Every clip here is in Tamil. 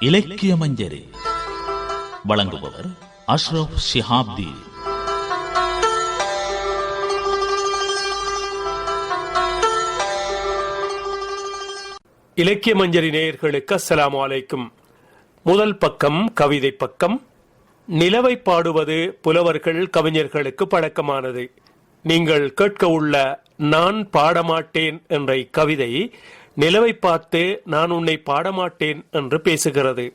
இலக்கிய மஞ்சரி. வழங்குபவர் அஷ்ரப் ஷிஹாப்தி. இலக்கிய மஞ்சரி நேயர்களுக்கு அஸ்லாம் அலைக்கும். முதல் பக்கம் கவிதை பக்கம். நிலவை பாடுவது புலவர்கள் கவிஞர்களுக்கு பழக்கமானது. நீங்கள் கேட்க உள்ள நான் பாடமாட்டேன் என்ற கவிதை நிலவை பார்த்து நான் உன்னை பாடமாட்டேன் என்று பேசுகிறது.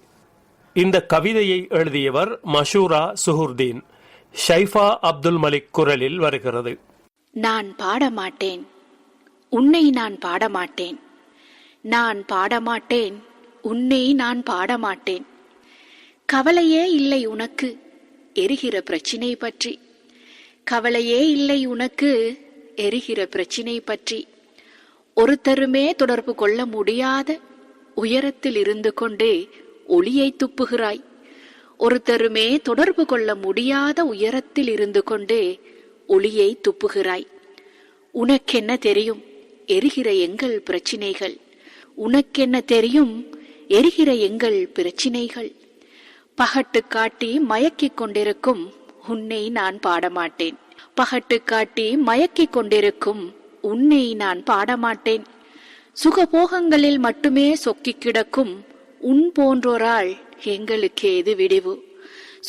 இந்த கவிதையை எழுதியவர் மஷூரா சுஹுர்தீன். ஷைஃபா அப்துல் மலிக் குரலில் வருகிறது. நான் பாடமாட்டேன். உன்னை நான் பாடமாட்டேன். நான் பாடமாட்டேன். உன்னை நான் பாடமாட்டேன். கவலையே இல்லை உனக்கு. எரிகிற பிரச்சினை பற்றி. கவலையே இல்லை உனக்கு. எரிகிற பிரச்சினை பற்றி. ஒருத்தருமே தொடர்பு கொள்ள முடியாத உயரத்தில் இருந்து கொண்டே ஒளியை துப்புகிறாய். ஒருத்தருமே தொடர்பு கொள்ள முடியாத உயரத்தில் இருந்து கொண்டே ஒளியை துப்புகிறாய். உனக்கென்ன தெரியும்? எரிகிற எங்கள் பிரச்சினைகள். உனக்கென்ன தெரியும்? எரிகிற எங்கள் பிரச்சினைகள். பகட்டு காட்டி மயக்கிக் கொண்டிருக்கும் உன்னை நான் பாடமாட்டேன். பகட்டு காட்டி மயக்கிக் கொண்டிருக்கும் உன்னை நான் பாடமாட்டேன். சுகபோகங்களில் மட்டுமே சொக்கிக் கிடக்கும் உன் போன்றோரால் எங்களுக்கு எது விடிவு.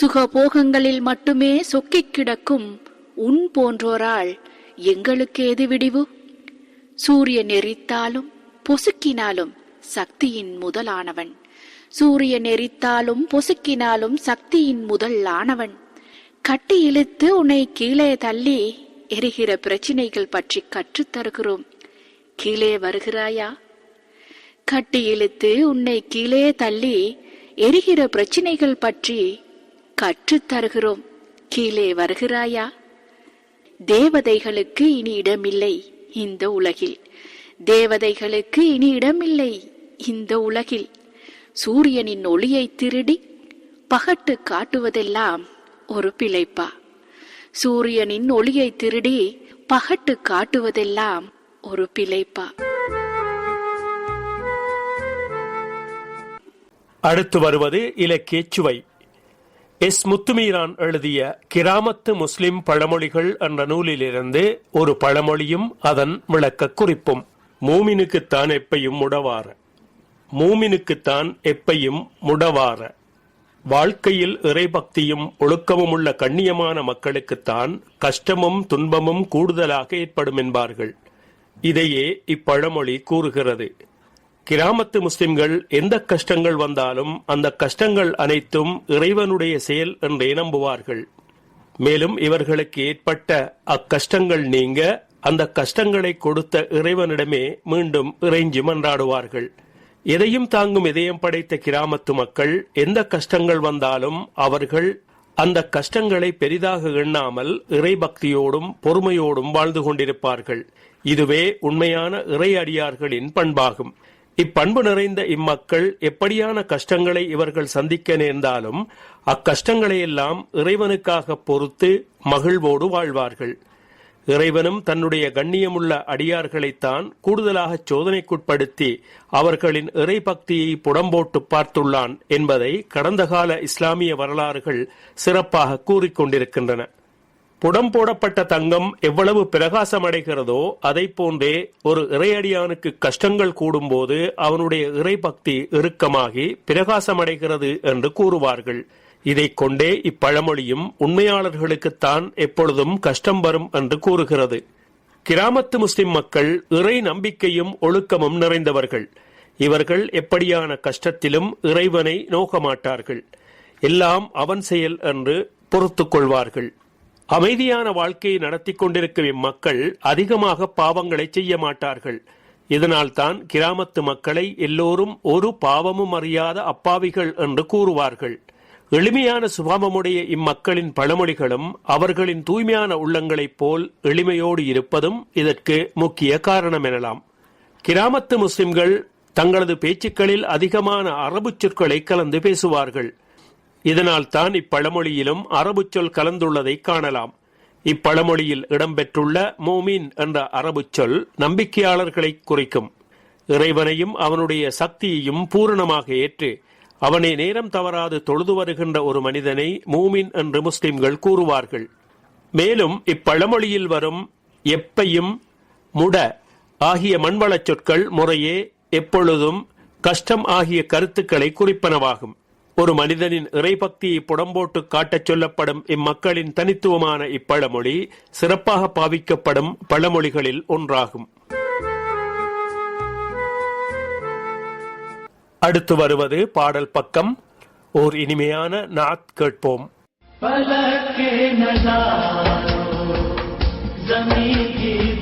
சுகபோகங்களில் மட்டுமே சொக்கிக் கிடக்கும் உன் போன்றோரால் எங்களுக்கு எது விடிவு. சூரியன் எரித்தாலும் பொசுக்கினாலும் சக்தியின் முதலானவன். சூரியன் எரித்தாலும் பொசுக்கினாலும் சக்தியின் முதல் ஆனவன். கட்டி இழுத்து உன்னை கீழே தள்ளி எரிகிற பிரச்சினைகள் பற்றி கற்றுத் தருகிறோம். கீழே வருகிறாயா? கட்டி இழுத்து உன்னை கீழே தள்ளி எரிகிற பிரச்சினைகள் பற்றி கற்றுத் தருகிறோம். கீழே வருகிறாயா? தேவதைகளுக்கு இனி இடமில்லை இந்த உலகில். தேவதைகளுக்கு இனி இடமில்லை இந்த உலகில். சூரியனின் ஒளியை திருடி பகட்டு காட்டுவதெல்லாம் ஒரு பிழைப்பா? சூரியனின் ஒளியை திருடி பகட்டு காட்டுவதெல்லாம் ஒரு பிழைப்பா. அடுத்து வருவது இலக்கிய சுவை. எஸ். முத்துமீரான் எழுதிய கிராமத்து முஸ்லிம் பழமொழிகள் என்ற நூலிலிருந்து ஒரு பழமொழியும் அதன் விளக்க குறிப்பும். மூமினுக்குத்தான் எப்பையும் முடவார. மூமினுக்குத்தான் எப்பையும் முடவார. வாழ்க்கையில் இறைபக்தியும் ஒழுக்கமும் உள்ள கண்ணியமான மக்களுக்குத்தான் கஷ்டமும் துன்பமும் கூடுதலாக ஏற்படும் என்பார்கள். இதையே இப்பழமொழி கூறுகிறது. கிராமத்து முஸ்லிம்கள் எந்த கஷ்டங்கள் வந்தாலும் அந்த கஷ்டங்கள் அனைத்தும் இறைவனுடைய செயல் என்றே நம்புவார்கள். மேலும் இவர்களுக்கு ஏற்பட்ட அக்கஷ்டங்கள் நீங்க அந்த கஷ்டங்களை கொடுத்த இறைவனிடமே மீண்டும் இறைஞ்சி மன்றாடுவார்கள். எதையும் தாங்கும் இதயம் படைத்த கிராமத்து மக்கள் எந்த கஷ்டங்கள் வந்தாலும் அவர்கள் அந்த கஷ்டங்களை பெரிதாக எண்ணாமல் இறைபக்தியோடும் பொறுமையோடும் வாழ்ந்து கொண்டிருப்பார்கள். இதுவே உண்மையான இறை அடியார்களின் பண்பாகும். இப்பண்பு நிறைந்த இம்மக்கள் எப்படியான கஷ்டங்களை இவர்கள் சந்திக்க நேர்ந்தாலும் அக்கஷ்டங்களை எல்லாம் இறைவனுக்காக பொறுத்து மகிழ்வோடு வாழ்வார்கள். இறைவனும் தன்னுடைய கண்ணியமுள்ள அடியார்களைத்தான் கூடுதலாக சோதனைக்குட்படுத்தி அவர்களின் இறை பக்தியை புடம்போட்டு பார்த்துள்ளான் என்பதை கடந்த கால இஸ்லாமிய வரலாறுகள் சிறப்பாக கூறிக்கொண்டிருக்கின்றன புடம் போடப்பட்ட தங்கம் எவ்வளவு பிரகாசமடைகிறதோ அதை போன்றே ஒரு இறையடியானுக்கு கஷ்டங்கள் கூடும்போது அவனுடைய இறை பக்தி இறுக்கமாகி பிரகாசமடைகிறது என்று கூறுவார்கள். இதை கொண்டே இப்பழமொழியும் உண்மையாளர்களுக்குத்தான் எப்பொழுதும் கஷ்டம் வரும் என்று கூறுகிறது. கிராமத்து முஸ்லிம் மக்கள் இறை நம்பிக்கையும் ஒழுக்கமும் நிறைந்தவர்கள். இவர்கள் எப்படியான கஷ்டத்திலும் இறைவனை நோக்கமாட்டார்கள். எல்லாம் அவன் செயல் என்று பொறுத்துக் கொள்வார்கள். அமைதியான வாழ்க்கையை நடத்தி கொண்டிருக்கும் இம்மக்கள் அதிகமாக பாவங்களை செய்ய மாட்டார்கள். இதனால்தான் கிராமத்து மக்களை எல்லோரும் ஒரு பாவமும் அறியாத அப்பாவிகள் என்று கூறுவார்கள். எளிமையான சுபாவமுடைய இம்மக்களின் பழமொழிகளும் அவர்களின் தூய்மையான உள்ளங்களைப் போல் எளிமையோடு இருப்பதும் இதற்கு முக்கிய காரணம் எனலாம். கிராமத்து முஸ்லிம்கள் தங்களது பேச்சுக்களில் அதிகமான அரபு சொற்களை கலந்து பேசுவார்கள். இதனால் தான் இப்பழமொழியிலும் அரபு சொல் கலந்துள்ளதை காணலாம். இப்பழமொழியில் இடம்பெற்றுள்ள மோமீன் என்ற அரபு சொல் நம்பிக்கையாளர்களை குறிக்கும். இறைவனையும் அவனுடைய சக்தியையும் பூரணமாக ஏற்று அவனை நேரம் தவறாது தொழுது வருகின்ற ஒரு மனிதனை மூமின் என்று முஸ்லிம்கள் கூறுவார்கள். மேலும் இப்பழமொழியில் வரும் எப்பையும் முட ஆகிய மண்வளச் சொற்கள் முறையே எப்பொழுதும் கஷ்டம் ஆகிய கருத்துக்களை குறிப்பனவாகும். ஒரு மனிதனின் இறைபக்தியை புடம்போட்டு காட்டச் சொல்லப்படும் இம்மக்களின் தனித்துவமான இப்பழமொழி சிறப்பாக பாவிக்கப்படும் பழமொழிகளில் ஒன்றாகும். அடுத்து வருவது பாடல் பக்கம். ஓர் இனிமையான நாத் கேட்போம். ஜமீன்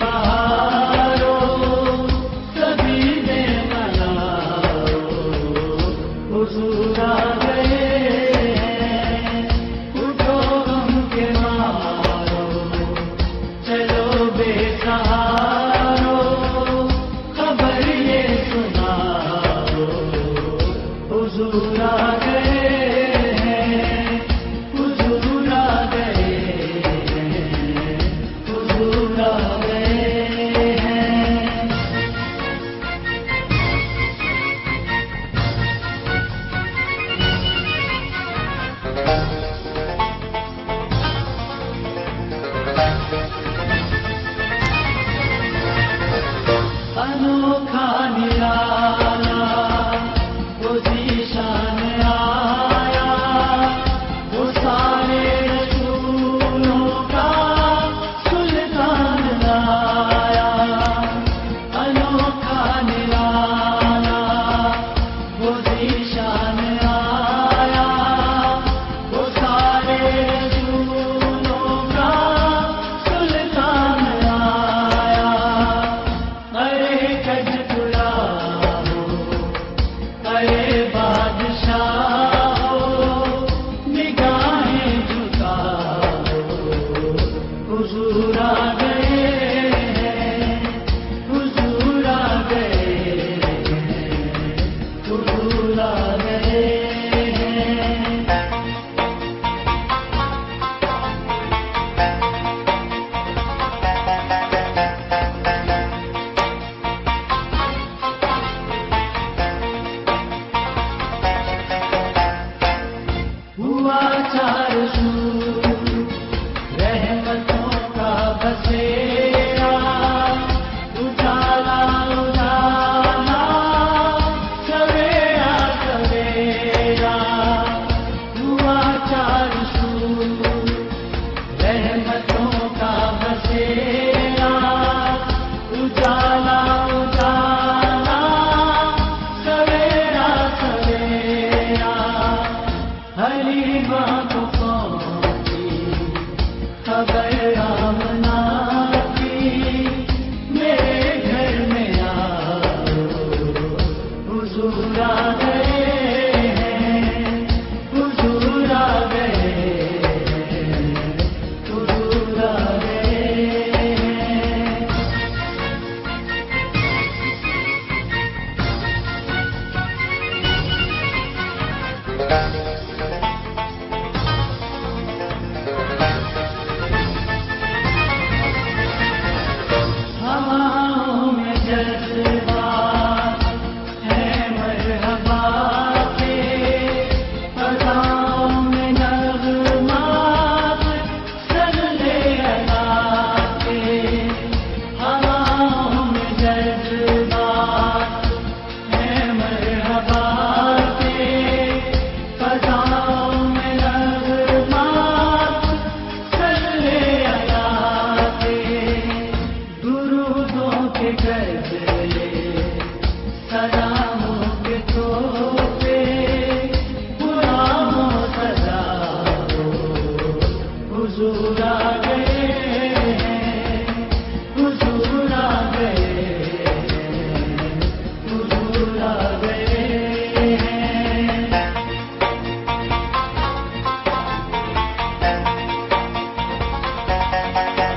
Thank you.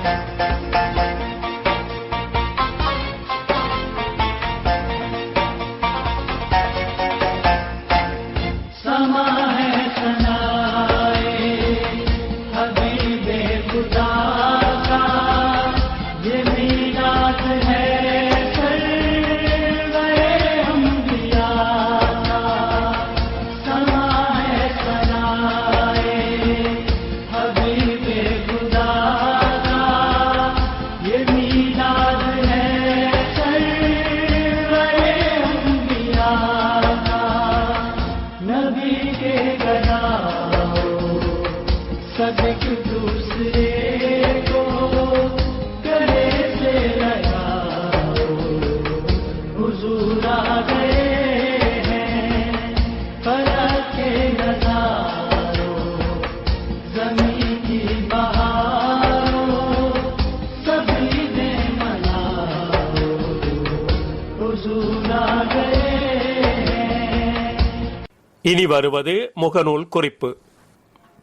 இனி வருவது முகநூல் குறிப்பு.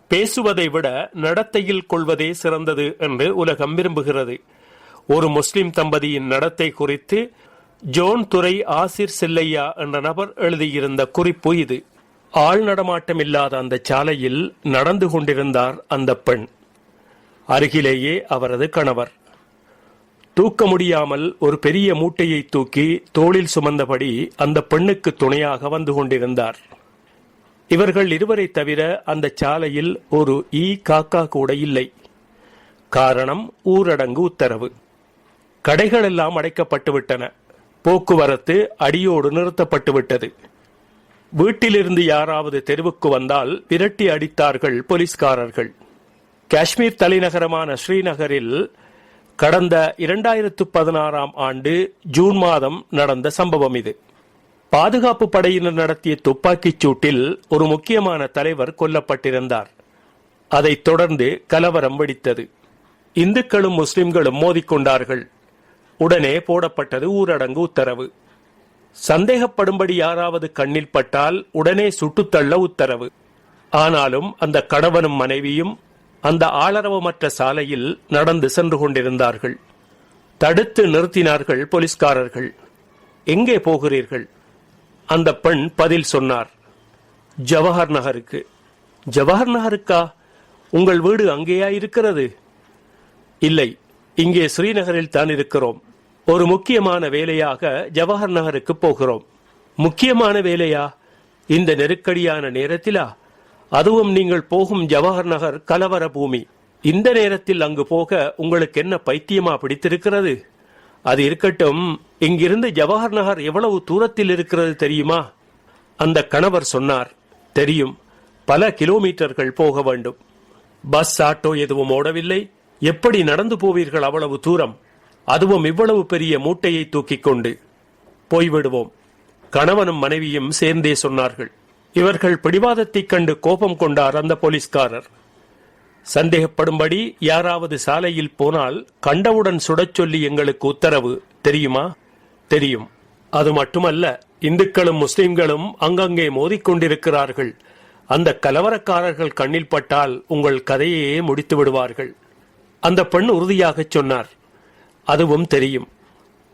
பேசுவதை விட நடத்தையில் கொள்வதே சிறந்தது என்று உலகம் விரும்புகிறது. ஒரு முஸ்லிம் தம்பதியின் நடத்தை குறித்து ஜோன் துறை ஆசிர் செல்லையா என்ற நபர் எழுதியிருந்த குறிப்பு இது. ஆள் நடமாட்டம் இல்லாத அந்த சாலையில் நடந்து கொண்டிருந்தார் அந்த பெண். அருகிலேயே அவரது கணவர். தூக்க முடியாமல் ஒரு பெரிய மூட்டையை தூக்கி தோளில் சுமந்தபடி அந்த பெண்ணுக்கு துணையாக வந்து கொண்டிருந்தார். இவர்கள் இருவரை தவிர அந்த சாலையில் ஒரு ஈ காக்கா கூட இல்லை. காரணம் ஊரடங்கு உத்தரவு. கடைகள் எல்லாம் அடைக்கப்பட்டுவிட்டன. போக்குவரத்து அடியோடு நிறுத்தப்பட்டுவிட்டது. வீட்டிலிருந்து யாராவது தெருவுக்கு வந்தால் விரட்டி அடித்தார்கள் போலீஸ்காரர்கள். காஷ்மீர் தலைநகரமான ஸ்ரீநகரில் கடந்த இரண்டாயிரத்து பதினாறாம் ஆண்டு ஜூன் மாதம் நடந்த சம்பவம் இது. பாதுகாப்பு படையினர் நடத்திய துப்பாக்கிச் சூட்டில் ஒரு முக்கியமான தலைவர் கொல்லப்பட்டிருந்தார். அதைத் தொடர்ந்து கலவரம் வெடித்தது. இந்துக்களும் முஸ்லிம்களும் மோதிக்கொண்டார்கள். உடனே போடப்பட்டது ஊரடங்கு உத்தரவு. சந்தேகப்படும்படி யாராவது கண்ணில் பட்டால் உடனே சுட்டுத்தள்ள உத்தரவு. ஆனாலும் அந்த கணவனும் மனைவியும் அந்த ஆளரவமற்ற சாலையில் நடந்து சென்று கொண்டிருந்தார்கள். தடுத்து நிறுத்தினார்கள் போலீஸ்காரர்கள். எங்கே போகிறீர்கள்? அந்த பெண் பதில் சொன்னார் ஜவஹர் நகருக்கு. ஜவஹர் நகருக்கா? உங்கள் வீடு அங்கேயா இருக்கிறது? இல்லை இங்கே ஸ்ரீநகரில் தான் இருக்கிறோம். ஒரு முக்கியமான வேலையாக ஜவஹர் நகருக்கு போகிறோம். முக்கியமான வேலையா? இந்த நெருக்கடியான நேரத்திலா? அதுவும் நீங்கள் போகும் ஜவஹர் நகர் கலவர பூமி. இந்த நேரத்தில் அங்கு போக உங்களுக்கு என்ன பைத்தியமா பிடித்திருக்கிறது? அது இருக்கட்டும் இங்கிருந்து ஜவஹர் நகர் எவ்வளவு தூரத்தில் இருக்கிறது தெரியுமா? அந்த கணவர் சொன்னார் தெரியும் பல கிலோமீட்டர்கள் போக வேண்டும். பஸ் ஆட்டோ எதுவும் ஓடவில்லை. எப்படி நடந்து போவீர்கள் அவ்வளவு தூரம்? அதுவும் இவ்வளவு பெரிய மூட்டையை தூக்கிக் கொண்டு. போய்விடுவோம். கணவனும் மனைவியும் சேர்ந்தே சொன்னார்கள். இவர்கள் பிடிவாதத்தைக் கண்டு கோபம் கொண்டார் அந்த போலீஸ்காரர். சந்தேகப்படும்படி யாராவது சாலையில் போனால் கண்டவுடன் சுடச் சொல்லி எங்களுக்கு உத்தரவு தெரியுமா? தெரியும். அது மட்டுமல்ல இந்துக்களும் முஸ்லிம்களும் அங்கங்கே மோதிக்கொண்டிருக்கிறார்கள். அந்த கலவரக்காரர்கள் கண்ணில் பட்டால் உங்கள் கதையையே முடித்து விடுவார்கள். அந்த பெண் உறுதியாகச் சொன்னார் அதுவும் தெரியும்.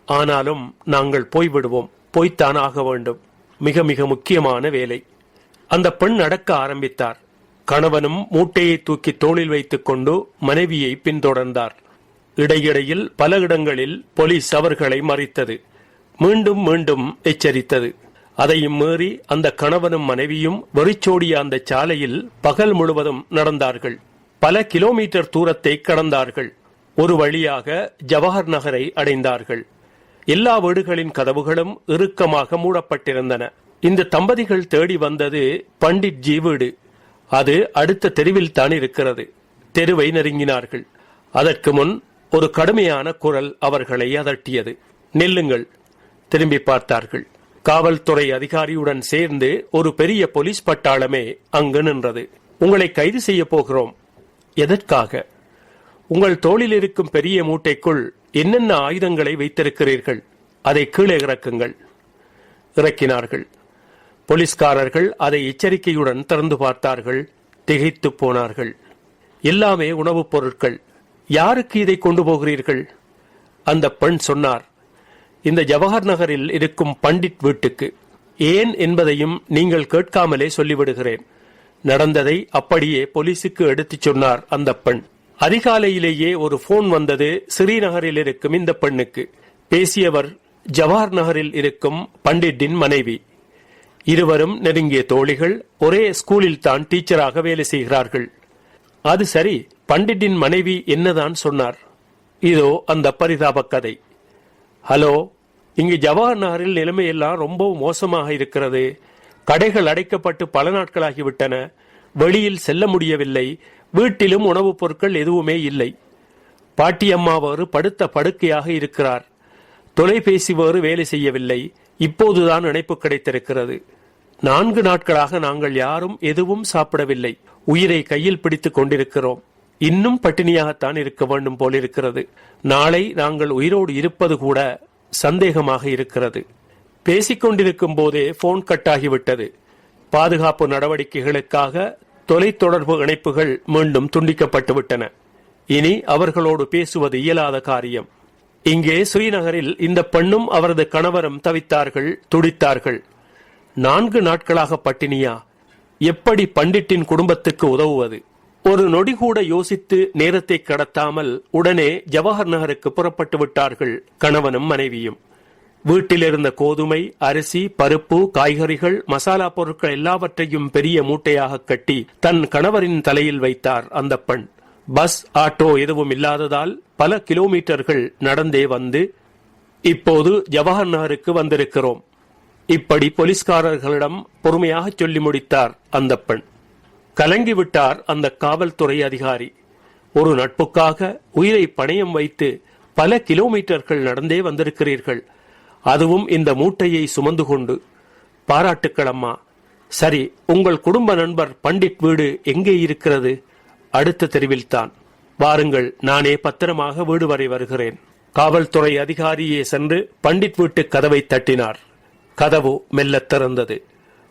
ஆனாலும் நாங்கள் போய்விடுவோம். போய்த்தான் ஆக வேண்டும். மிக மிக முக்கியமான வேலை. அந்த பெண் நடக்க ஆரம்பித்தார். கணவனும் மூட்டையை தூக்கி தோளில் வைத்துக் கொண்டு மனைவியை பின்தொடர்ந்தார். இடையிடையில் பல இடங்களில் போலீஸ் அவர்களை மறித்தது. மீண்டும் மீண்டும் எச்சரித்தது. அதையும் மீறி அந்த கணவனும் மனைவியும் வெறிச்சோடிய அந்த சாலையில் பகல் முழுவதும் நடந்தார்கள். பல கிலோமீட்டர் தூரத்தை கடந்தார்கள். ஒரு வழியாக ஜவஹர் நகரை அடைந்தார்கள். எல்லா வீடுகளின் கதவுகளும் இறுக்கமாக மூடப்பட்டிருந்தன. இந்த தம்பதிகள் தேடி வந்தது பண்டிட் ஜி வீடு. அது அடுத்த தெருவில் தான் இருக்கிறது. தெருவை நெருங்கினார்கள். அதற்கு முன் ஒரு கடுமையான குரல் அவர்களை அதட்டியது. நெல்லுங்கள். திரும்பி பார்த்தார்கள். காவல்துறை அதிகாரியுடன் சேர்ந்து ஒரு பெரிய போலீஸ் பட்டாளமே அங்கு நின்றது. உங்களை கைது செய்ய போகிறோம். எதற்காக? உங்கள் தோளில் இருக்கும் பெரிய மூட்டைக்குள் என்னென்ன ஆயுதங்களை வைத்திருக்கிறீர்கள்? அதை கீழே இறக்குங்கள். இறக்கினார்கள். போலீஸ்காரர்கள் அதை எச்சரிக்கையுடன் திறந்து பார்த்தார்கள். திகைத்து போனார்கள். எல்லாமே உணவுப் பொருட்கள். யாருக்கு இதை கொண்டு போகிறீர்கள்? அந்த பெண் சொன்னார் இந்த ஜவஹர் நகரில் இருக்கும் பண்டிட் வீட்டுக்கு ஏன் என்பதையும் நீங்கள் கேட்காமலே சொல்லிவிடுகிறேன். நடந்ததை அப்படியே போலீசுக்கு எடுத்துச் சொன்னார் அந்த பெண். அதிகாலையிலேயே ஒரு போன் வந்தது ஸ்ரீநகரில் இருக்கும் இந்த பெண்ணுக்கு. பேசியவர் ஜவஹர் நகரில் இருக்கும் பண்டிட்டின் மனைவி. இருவரும் நெருங்கிய தோழிகள் ஒரே ஸ்கூலில் தான் டீச்சராக வேலை செய்கிறார்கள். அது சரி பண்டிட்டின் மனைவி என்னதான் சொன்னார். இதோ அந்த பரிதாப கதை. ஹலோ இங்கு ஜவஹர் நகரில் நிலைமையெல்லாம் ரொம்பவும் மோசமாக இருக்கிறது. கடைகள் அடைக்கப்பட்டு பல நாட்களாகிவிட்டன. வெளியில் செல்ல முடியவில்லை. வீட்டிலும் உணவுப் பொருட்கள் எதுவுமே இல்லை. பாட்டியம்மா வேறு படுத்த படுக்கையாக இருக்கிறார். தொலைபேசி வேறு வேலை செய்யவில்லை. இப்போதுதான் இணைப்பு கிடைத்திருக்கிறது. நான்கு நாட்களாக நாங்கள் யாரும் எதுவும் சாப்பிடவில்லை. உயிரை கையில் பிடித்துக் கொண்டிருக்கிறோம். இன்னும் பட்டினியாகத்தான் இருக்க வேண்டும் போலிருக்கிறது. நாளை நாங்கள் உயிரோடு இருப்பது கூட சந்தேகமாக இருக்கிறது. பேசிக் கொண்டிருக்கும் போதே போன் கட்டாகிவிட்டது. பாதுகாப்பு நடவடிக்கைகளுக்காக தொலைத்தொடர்பு இணைப்புகள் மீண்டும் துண்டிக்கப்பட்டுவிட்டன. இனி அவர்களோடு பேசுவது இயலாத காரியம். இங்கே ஸ்ரீநகரில் இந்த பெண்ணும் அவரது கணவரும் தவித்தார்கள் துடித்தார்கள். நான்கு நாட்களாக பட்டினியா? எப்படி பண்டிட்டின் குடும்பத்துக்கு உதவுவது? ஒரு நொடி கூட யோசித்து நேரத்தை கடத்தாமல் உடனே ஜவஹர் நகருக்கு புறப்பட்டு விட்டார்கள் கணவனும் மனைவியும். வீட்டில் இருந்த கோதுமை அரிசி பருப்பு காய்கறிகள் மசாலா பொருட்கள் எல்லாவற்றையும் பெரிய மூட்டையாக கட்டி தன் கணவரின் தலையில் வைத்தார் அந்த பெண். பஸ் ஆட்டோ எதுவும் இல்லாததால் பல கிலோமீட்டர்கள் நடந்தே வந்து இப்போது ஜவஹர் நகருக்கு வந்திருக்கிறோம். இப்படி போலீஸ்காரர்களிடம் பொறுமையாக சொல்லி முடித்தார் அந்த பெண். கலங்கிவிட்டார் அந்த காவல்துறை அதிகாரி. ஒரு நட்புக்காக உயிரை பணயம் வைத்து பல கிலோமீட்டர்கள் நடந்தே வந்திருக்கிறீர்கள். அதுவும் இந்த மூட்டையை சுமந்து கொண்டு. பாராட்டுக்கள் அம்மா. சரி உங்கள் குடும்ப நண்பர் பண்டிட் வீடு எங்கே இருக்கிறது? அடுத்த தெருவில்தான். வாருங்கள் நானே பத்திரமாக வீடு வரை வருகிறேன். காவல்துறை அதிகாரியே சென்று பண்டிட் வீட்டு கதவை தட்டினார். கதவு மெல்ல திறந்தது.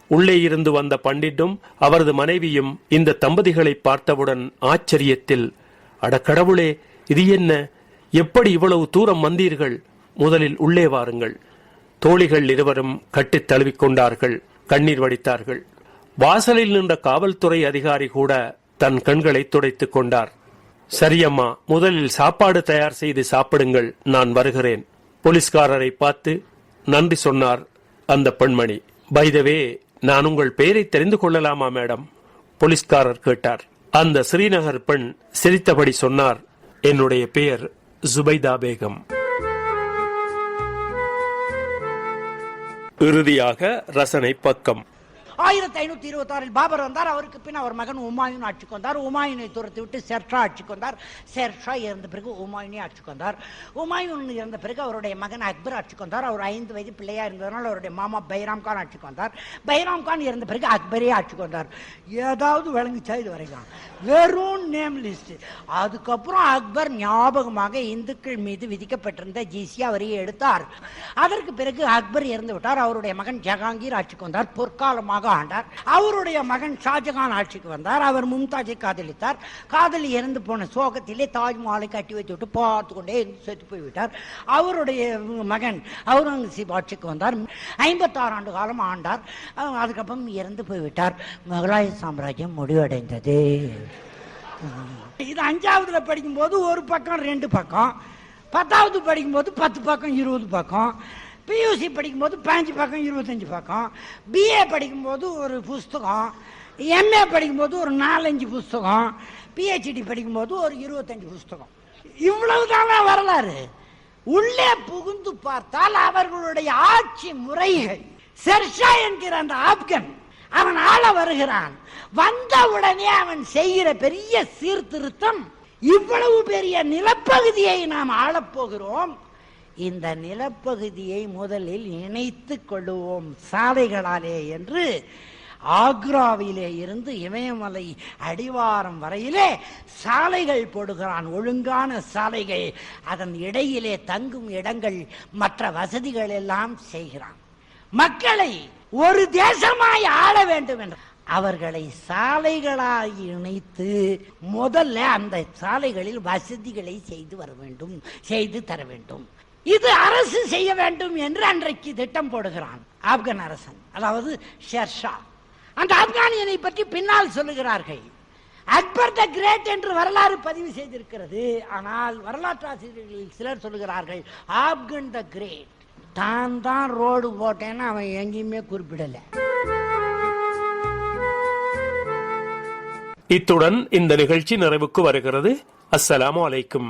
உள்ளே இருந்து வந்த பண்டிட்டும் அவரது மனைவியும் இந்த தம்பதிகளை பார்த்தவுடன் ஆச்சரியத்தில் அட கடவுளே இது என்ன? எப்படி இவ்வளவு தூரம் வந்தீர்கள்? முதலில் உள்ளே வாருங்கள். தோழிகள் இருவரும் கட்டித் தழுவிக் கொண்டார்கள் கண்ணீர் வடித்தார்கள். வாசலில் நின்ற காவல்துறை அதிகாரி கூட தன் கண்களை துடைத்துக் கொண்டார். சரியம்மா முதலில் சாப்பாடு தயார் செய்து சாப்பிடுங்கள் நான் வருகிறேன். போலீஸ்காரரை பார்த்து நன்றி சொன்னார் அந்த பெண்மணி. பைதவே நான் உங்கள் பெயரை தெரிந்து கொள்ளலாமா மேடம்? போலீஸ்காரர் கேட்டார். அந்த ஸ்ரீநகர் பெண் சிரித்தபடி சொன்னார். என்னுடைய பெயர் ஜுபைதா பேகம். இறுதியாக ரசனை பக்கம். ஆயிரத்தி ஐநூத்தி இருபத்தி ஆறில் பாபர் வந்தார். அவருக்கு பின் அவர் மகன் உமாயூன் ஆட்சிக்கு வந்தார். உமாயூனை துரத்தி விட்டு ஷெர்ஷா ஆட்சிக்கு வந்தார். ஷெர்ஷா இறந்த பிறகு உமாயூனே ஆட்சிக்கு வந்தார். உமாயூன் இறந்த பிறகு அவருடைய மகன் அக்பர் ஆட்சிக்கு வந்தார். அவர் ஐந்து வயது பிள்ளையா இருந்ததனால் அவருடைய மாமா பைராம் கான் ஆட்சிக்கு வந்தார். பைராம் கான் இறந்த பிறகு அக்பரே ஆட்சிக்கு வந்தார். ஏதாவது விளங்குச்சா இது வரைக்கும் வெறும் நேம் லிஸ்ட் அதுக்கப்புறம் அக்பர் ஞாபகமாக இந்துக்கள் மீது விதிக்கப்பட்டிருந்த ஜிசியா வரியை எடுத்தார். அதற்கு பிறகு அக்பர் இறந்து விட்டார் அவருடைய மகன் ஜஹாங்கீர் ஆட்சிக்கு வந்தார். பொற்காலமாக ஆண்டார் அவருடைய மகன் ஷாஜகான் ஆட்சிக்கு வந்தார். அவர் மும்தாஜை காதலித்தார். காதலி இறந்து போன சோகத்திலே தாஜ்மஹாலை கட்டி வைத்து விட்டு பார்த்து கொண்டே செத்து போய்விட்டார். அவருடைய மகன் அவுரங்கசீப் ஆட்சிக்கு வந்தார். ஐம்பத்தாறு ஆண்டு காலம் ஆண்டார். அதுக்கப்புறம் இறந்து போய்விட்டார். முகலாய சாம்ராஜ்யம் முடிவடைந்தது. இது அஞ்சாவதுல படிக்கும்போது ஒரு பக்கம் ரெண்டு பக்கம். பத்தாவது படிக்கும்போது பத்து பக்கம் இருபது பக்கம். பியூசி படிக்கும்போது பாஞ்சு பக்கம் இருபத்தஞ்சு பக்கம். பிஏ படிக்கும்போது ஒரு புஸ்தகம். எம்ஏ படிக்கும்போது ஒரு நாலஞ்சு புஸ்தகம். பிஹெச்டி படிக்கும்போது ஒரு இருபத்தஞ்சு புஸ்தகம். இவ்வளவு தானே வரலாறு? உள்ளே புகுந்து பார்த்தால் அவர்களுடைய ஆட்சி முறைகள். செர்ஷா என்கிற அந்த ஆப்கன் அவன் ஆள வருகிறான். வந்த உடனே அவன் செய்கிற பெரிய சீர்திருத்தம் இவ்வளவு பெரிய நிலப்பகுதியை நாம் ஆளப் போகிறோம் இந்த நிலப்பகுதியை முதலில் இணைத்து கொள்ளுவோம் சாலைகளாலே என்று ஆக்ராவிலே இருந்து இமயமலை அடிவாரம் வரையிலே சாலைகள் போடுகிறான். ஒழுங்கான சாலைகள். அதன் இடையிலே தங்கும் இடங்கள் மற்ற வசதிகள் எல்லாம் செய்கிறான். மக்களை ஒரு தேசமாய் ஆள வேண்டும் என்று. அவர்களை சாலைகளாய் இணைத்து முதல்ல அந்த சாலைகளில் வசதிகளை செய்து வர வேண்டும் செய்து தர வேண்டும். இது அரசு செய்ய வேண்டும் என்று அன்றைக்கு திட்டம் போடுகிறான் ஆப்கன் அரசன் அதாவது ஷெர்ஷா அந்த ஆப்கானியனை பற்றி பின்னால் சொல்லுகிறார்கள். அக்பர் த கிரேட் என்று வரலாறு பதிவு செய்திருக்கிறது. ஆனால் வரலாற்று ஆசிரியர்களில் சிலர் சொல்லுகிறார்கள் ஆப்கன் த கிரேட். தான் தான் ரோடு போட்டேன்னு அவன் எங்கேயுமே குறிப்பிடல. இத்துடன் இந்த நிகழ்ச்சி நிறைவுக்கு வருகிறது. அஸ்ஸலாமு அலைக்கும்.